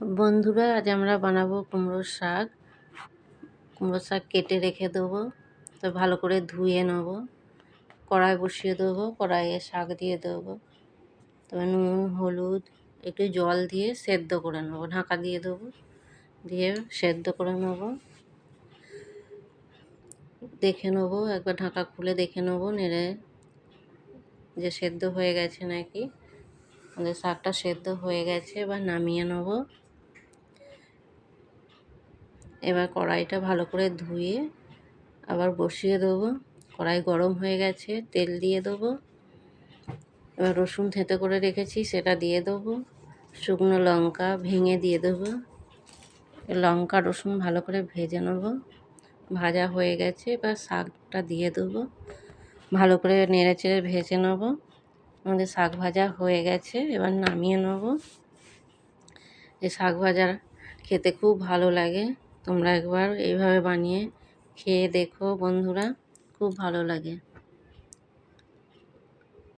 বন্ধুরা, আজ আমরা বানাবো কুমড়োর শাক। কুমড়োর শাক কেটে রেখে দেবো, তো ভালো করে ধুয়ে নেব। কড়াই বসিয়ে দেবো, কড়াইয়ে শাক দিয়ে দেবো। তবে নুন, হলুদ, একটু জল দিয়ে সেদ্ধ করে নেব, ঢাকা দিয়ে দেবো। দিয়ে সেদ্ধ করে নেব। দেখে নেব, একবার ঢাকা খুলে দেখে নেব, নেড়ে যে সেদ্ধ হয়ে গেছে নাকি। আমাদের শাকটা সেদ্ধ হয়ে গেছে, এবার নামিয়ে নেব। এবার কড়াইটা ভালো করে ধুয়ে আবার বসিয়ে দেবো। কড়াই গরম হয়ে গেছে, তেল দিয়ে দেবো। এবার রসুন থেঁতে করে রেখেছি, সেটা দিয়ে দেবো। শুকনো লঙ্কা ভেঙে দিয়ে দেবো। লঙ্কা, রসুন ভালো করে ভেজে নেব। ভাজা হয়ে গেছে, এবার শাকটা দিয়ে দেবো। ভালো করে নেড়ে চেড়ে ভেজে নেব। আমাদের শাক ভাজা হয়ে গেছে, এবার নামিয়ে নেব। এই শাক ভাজা খেতে খুব ভালো লাগে। তোমরা একবার এইভাবে বানিয়ে খেয়ে দেখো বন্ধুরা খুব ভালো লাগে।